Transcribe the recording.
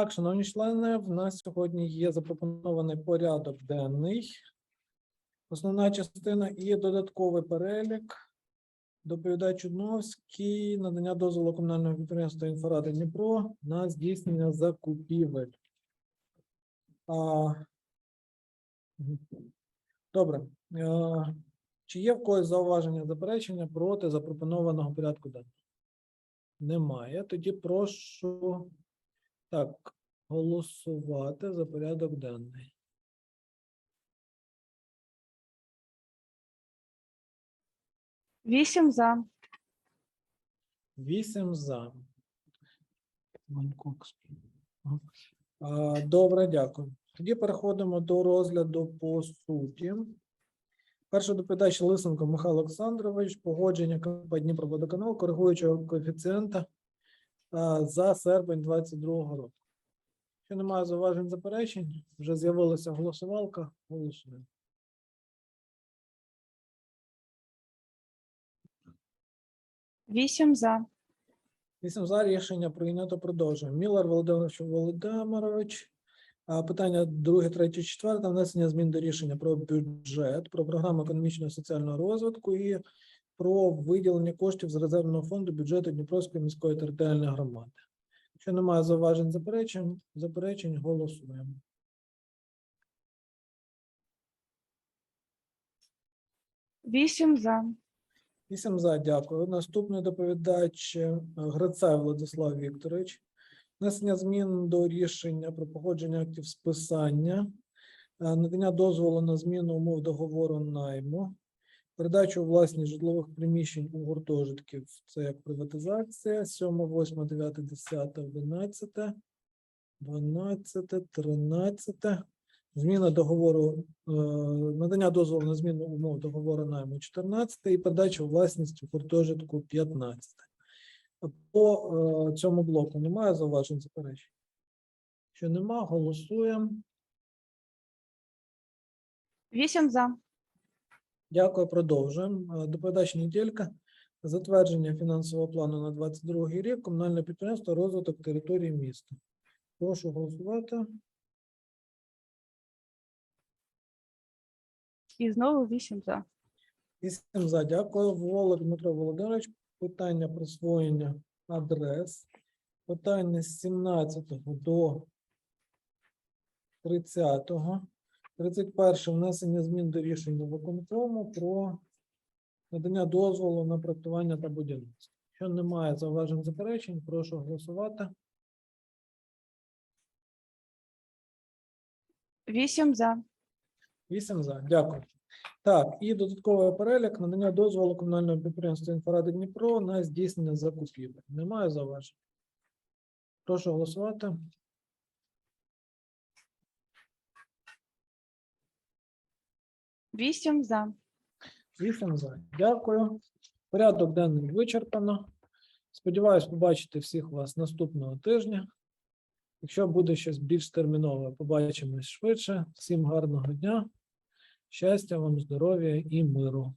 Так, шановні члени, в нас сьогодні є запропонований порядок денний. Основна частина і додатковий перелік. Доповідач Чудновський, надання дозволу комунального підприємства «Інфоради Дніпро на здійснення закупівель. Добре. Е, Чи є в когось зауваження заперечення проти запропонованого порядку денного? Немає. Тоді прошу так, голосувати за порядок денний. Вісім за. Вісім за. Добре, дякую. Тоді переходимо до розгляду по суті. Перший доповідач Лисенко Михайло Олександрович, погодження КП Дніпроводоканал, коригуючого коефіцієнта за серпень 22 року. Якщо немає зауважень заперечень, вже з'явилася голосувалка. Голосуємо. Вісім за. Вісім за рішення прийнято. Продовжуємо. Мілар Володимир Володимирович. Питання друге, третє, четверте. Внесення змін до рішення про бюджет, про програму економічного і соціального розвитку і про виділення коштів з резервного фонду бюджету Дніпровської міської територіальної громади. Якщо немає зауважень заперечень, заперечень, голосуємо. Вісім за. Вісім за, дякую. Наступний доповідач е, Грицай Владислав Вікторович. Внесення змін до рішення про погодження актів списання, е, надання дозволу на зміну умов договору найму, передачу у власність житлових приміщень у гуртожитків. Це як приватизація. 7, 8, 9, 10, 11, 12, 13. Зміна договору, е, надання дозволу на зміну умов договору найму 14 і передача у власність у гуртожитку 15. По е, цьому блоку немає зауважень заперечень? Що нема, голосуємо. Вісім за. Дякую, продовжуємо. Е, Доповідач неділька. Затвердження фінансового плану на 22 рік. Комунальне підприємство розвиток території міста. Прошу голосувати. І знову вісім за. Вісім за. Дякую. Волок Дмитро Володимирович. Питання присвоєння адрес. Питання з 17 до 30. 31 внесення змін до рішення виконкому про надання дозволу на проектування та будівництво. Якщо немає зауважень заперечень, прошу голосувати. Вісім за. Вісім за. Дякую. Так, і додатковий перелік надання дозволу комунального підприємства «Інфоради Дніпро на здійснення закупівель. Немає зауважень. Прошу голосувати. Вісім за. Вісім за. Дякую. Порядок денний вичерпано. Сподіваюсь побачити всіх вас наступного тижня. Якщо буде щось більш термінове, побачимось швидше. Всім гарного дня, щастя вам, здоров'я і миру.